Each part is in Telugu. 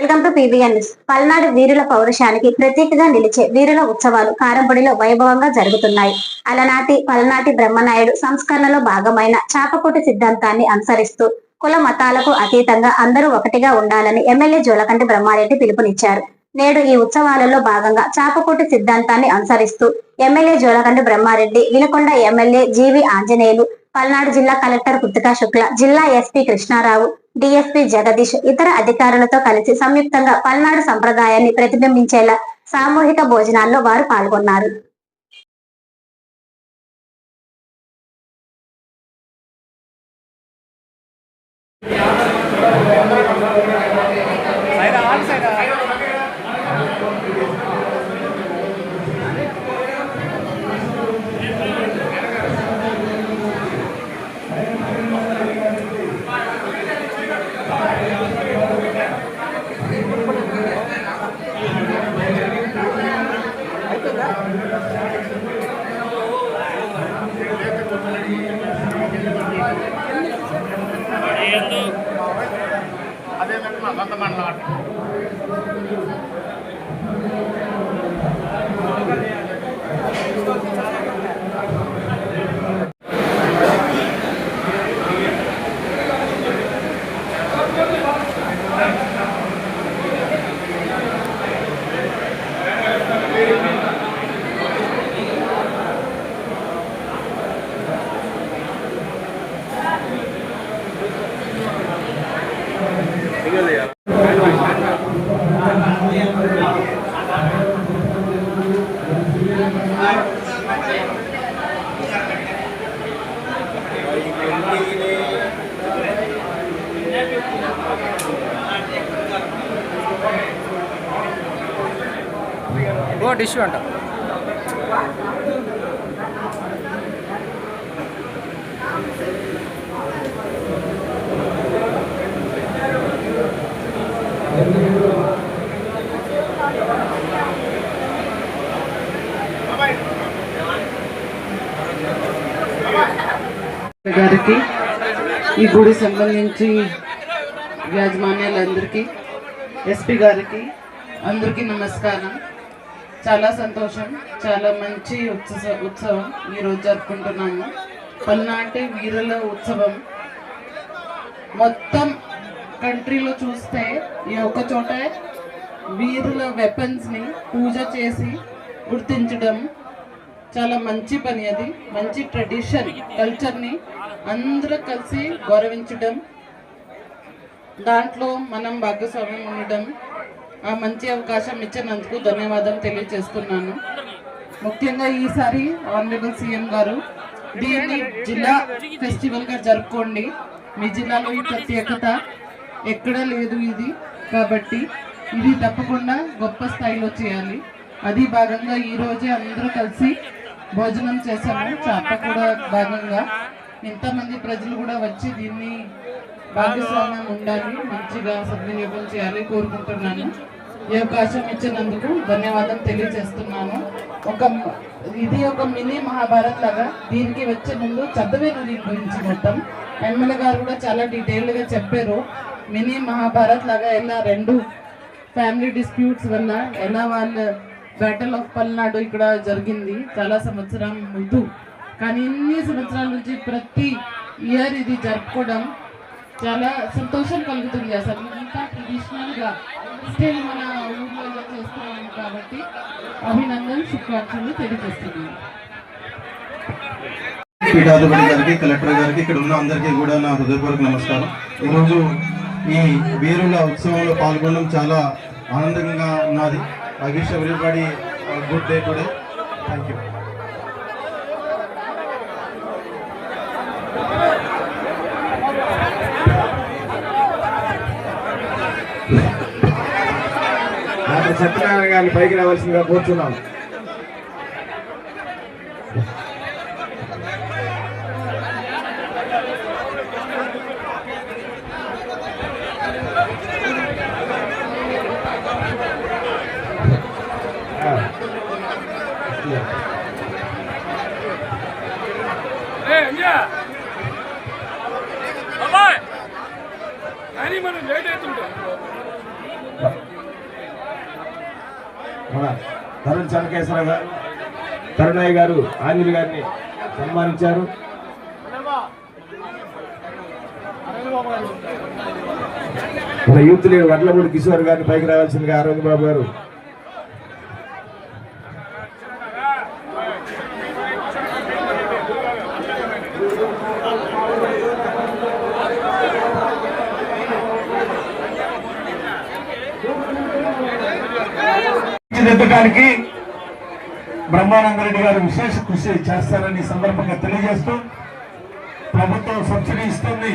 Welcome to PVN news. Palnadu వీరుల పౌరుషానికి ప్రత్యేకగా నిలిచే వీరుల ఉత్సవాలు కారంపొడిలో వైభవంగా జరుగుతున్నాయి. అలనాటి పల్నాటి బ్రహ్మనాయుడు సంస్కరణలో భాగమైన చాపకోటి సిద్ధాంతాన్ని అనుసరిస్తూ కుల మతాలకు అతీతంగా అందరూ ఒకటిగా ఉండాలని ఎమ్మెల్యే జోలకంటి బ్రహ్మారెడ్డి పిలుపునిచ్చారు. నేడు ఈ ఉత్సవాలలో భాగంగా చాపకోటి సిద్ధాంతాన్ని అనుసరిస్తూ MLA Jolakanti Brahmareddy Vinukonda MLA GV Anjaneyulu Palnadu జిల్లా కలెక్టర్ కృతికా శుక్ల జిల్లా ఎస్పీ కృష్ణారావు డిఎస్పీ జగదీష్ ఇతర అధికారులతో కలిసి సంయుక్తంగా పల్నాడు సంప్రదాయాన్ని ప్రతిబింబించేలా సామూహిక భోజనాల్లో వారు పాల్గొన్నారు. అదే మా సొంత మండలం టిష్యూ అంట గారికి ఈ గుడి సంబంధించి యాజమాన్యాలందరికీ ఎస్పీ గారికి అందరికీ నమస్కారం. చాలా సంతోషం చాలా మంచి ఉత్సవ ఉత్సవం ఈరోజు జరుపుకుంటున్నాము. పల్నాటి వీరుల ఉత్సవం మొత్తం కంట్రీలో చూస్తే ఈ ఒక్క చోట వీరుల వెపన్స్ని పూజ చేసి గుర్తించడం చాలా మంచి పని అది. మంచి ట్రెడిషన్ కల్చర్ని అందరూ కలిసి గౌరవించడం. దాంట్లో మనం భాగస్వామ్యం ఉండడం. ఆ మంచి అవకాశం ఇచ్చినందుకు ధన్యవాదం తెలియజేస్తున్నాను. ముఖ్యంగా ఈసారి ఆనరబుల్ సీఎం గారు దీన్ని జిల్లా ఫెస్టివల్గా జరుపుకోండి. మీ జిల్లాలో ఈ ప్రత్యేకత ఎక్కడా లేదు ఇది. కాబట్టి ఇది తప్పకుండా గొప్ప స్థాయిలో చేయాలి. అది భాగంగా ఈ రోజే అందరూ కలిసి భోజనం చేశాము. చాప కూడా భాగంగా. ఇంతమంది ప్రజలు కూడా వచ్చి దీన్ని భాగస్వామ్యం ఉండాలి. మంచిగా సద్వినియోగం చేయాలి కోరుకుంటున్నాను. ఈ అవకాశం ఇచ్చినందుకు ధన్యవాదం తెలియజేస్తున్నాను. ఒక ఇది ఒక మినీ మహాభారత్ లాగా దీనికి వచ్చే ముందు చదివేను దీని గురించి మొత్తం. ఎమ్మెల్యే గారు కూడా చాలా డీటెయిల్గా చెప్పారు. మినీ మహాభారత్ లాగా ఎలా రెండు ఫ్యామిలీ డిస్ప్యూట్స్ వల్ల ఎలా వాళ్ళ బ్యాటల్ ఆఫ్ పల్నాడు ఇక్కడ జరిగింది. చాలా సంవత్సరం ముందు. కానీ ఇన్ని సంవత్సరాల నుంచి ప్రతి ఇయర్ ఇది జరుపుకోవడం చాలా సంతోషం కలుగుతుంది అసలు. ఇంకా ట్రెడిషనల్గా స్టిల్ మన ఊళ్ళో చేస్తున్నాం కాబట్టి అభినందన్ శుభాకాంక్షలు తెలియజేస్తున్నాను. పీఠాధిపతి గారికి కలెక్టర్ గారికి ఇక్కడ ఉన్న అందరికీ కూడా నా హృదయపూర్వక నమస్కారం. ఈరోజు ఈ వీరుల ఉత్సవంలో పాల్గొనడం చాలా ఆనందంగా ఉన్నది. I wish everybody good day today thank you Satyanarayana గారిని పైకి రావాల్సిందిగా కోరుచున్నాం బాబాయ్ కానీ మనం లేట్ అవుతుంటాం మన వెంకటేశ్వర గారు తరుణయ్య గారు ఆంజలి గారిని సన్మానించారు. మన యూత్ లీడర్ వడ్లమూడి కిషోర్ గారిని పైకి రావాల్సిందిగా ఆరోగ్య బాబు గారు. తీర్చిదిద్దడానికి బ్రహ్మానందరెడ్డి గారు విశేష కృషి చేస్తారని సందర్భంగా తెలియజేస్తూ ప్రభుత్వం సబ్సిడీ ఇస్తుంది.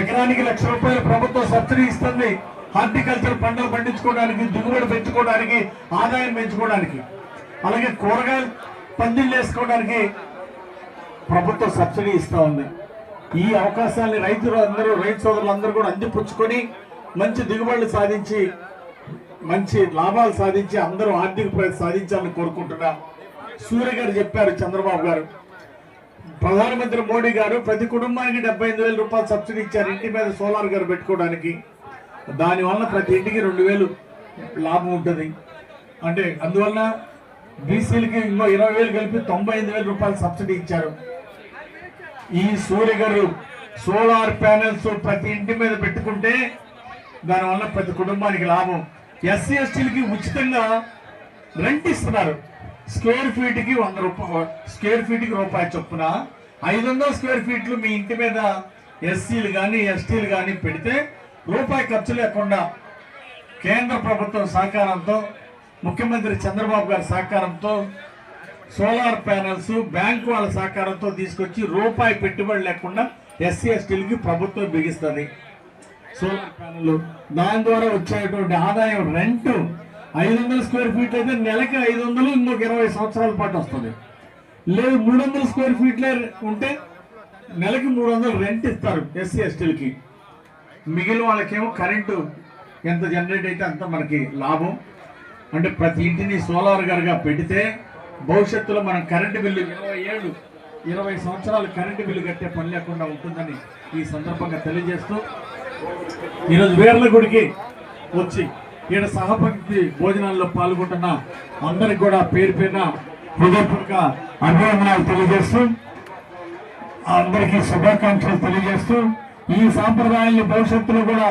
ఎకరానికి లక్ష రూపాయలు ప్రభుత్వం సబ్సిడీ ఇస్తుంది. హార్టికల్చర్ పంటలు పండించుకోవడానికి దిగుబడి పెంచుకోవడానికి ఆదాయం పెంచుకోవడానికి అలాగే కూరగాయలు పందిళ్ళు వేసుకోవడానికి ప్రభుత్వం సబ్సిడీ ఇస్తూ ఉంది. ఈ అవకాశాన్ని రైతులు అందరూ రైతు సోదరులు అందరూ కూడా అందిపుచ్చుకొని మంచి దిగుబడులు సాధించి మంచి లాభాలు సాధించి అందరూ ఆర్థిక ప్రగతి సాధించాలని కోరుకుంటున్నా. సూర్య గారు చెప్పారు చంద్రబాబు గారు. ప్రధానమంత్రి మోడీ గారు ప్రతి కుటుంబానికి డెబ్బై ఐదు వేల రూపాయలు సబ్సిడీ ఇచ్చారు ఇంటి మీద సోలార్ గారు పెట్టుకోవడానికి. దానివల్ల ప్రతి ఇంటికి రెండు వేలు లాభం ఉంటుంది. అంటే అందువల్ల బీసీలకి ఇంకో ఇరవై వేలు కలిపి తొంభై ఐదు వేల రూపాయలు సబ్సిడీ ఇచ్చారు. ఈ సూర్య గారు సోలార్ ప్యానెల్స్ ప్రతి ఇంటి మీద పెట్టుకుంటే దానివల్ల ప్రతి కుటుంబానికి లాభం. ఎస్సీ ఎస్టీలకి ఉచితంగా రెంట్ ఇస్తున్నారు. స్క్వేర్ ఫీట్కి వంద రూపాయలు స్క్వేర్ ఫీట్కి రూపాయి చొప్పున ఐదు వందల స్క్వేర్ ఫీట్లు మీ ఇంటి మీద ఎస్సీలు కానీ ఎస్టీలు కానీ పెడితే రూపాయి ఖర్చు లేకుండా కేంద్ర ప్రభుత్వం సహకారంతో ముఖ్యమంత్రి చంద్రబాబు గారి సహకారంతో సోలార్ ప్యానెల్స్ బ్యాంకు వాళ్ళ సహకారంతో తీసుకొచ్చి రూపాయి పెట్టుబడి లేకుండా ఎస్సీ ఎస్టీలకి ప్రభుత్వం బిగిస్తుంది. సోలార్ ప్యానెల్ దాని ద్వారా వచ్చేటువంటి ఆదాయం రెంట్ ఐదు వందల స్క్వేర్ ఫీట్ అయితే నెలకి ఐదు వందలు ఇంకొక ఇరవై సంవత్సరాల పాటు వస్తుంది. లేదు మూడు వందల స్క్వేర్ ఫీట్లే ఉంటే నెలకి మూడు వందలు రెంట్ ఇస్తారు ఎస్సీ ఎస్టీలకి. మిగిలిన వాళ్ళకేమో కరెంటు ఎంత జనరేట్ అయితే అంత మనకి లాభం. అంటే ప్రతి ఇంటిని సోలార్ గారుగా పెడితే భవిష్యత్తులో మనం కరెంటు బిల్లు ఇరవై ఏళ్ళు ఇరవై సంవత్సరాలు కరెంటు బిల్లు కట్టే పని లేకుండా ఉంటుందని ఈ సందర్భంగా తెలియజేస్తూ ఈరోజు వేర్ల గుడికి వచ్చి ఈయన సహపంక్తి భోజనాల్లో పాల్గొంటున్న అందరికి కూడా పేరు పేరున హృదయపూర్వక అభినందనాలు తెలియజేస్తూ అందరికీ శుభాకాంక్షలు తెలియజేస్తూ ఈ సాంప్రదాయాన్ని భవిష్యత్తులో కూడా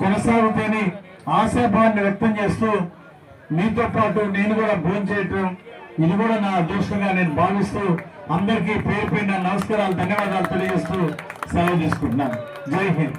కొనసాగుతాయని ఆశాభావాన్ని వ్యక్తం చేస్తూ మీతో పాటు నేను కూడా భోజనం చేయటం ఇది కూడా నా అదృష్టంగా నేను భావిస్తూ అందరికీ పేరు పేరున నమస్కారాలు ధన్యవాదాలు తెలియజేస్తూ సెలవు తీసుకుంటున్నాను. జై హింద్.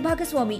ಭಾಗಸ್ವಾಮಿ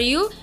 మరియు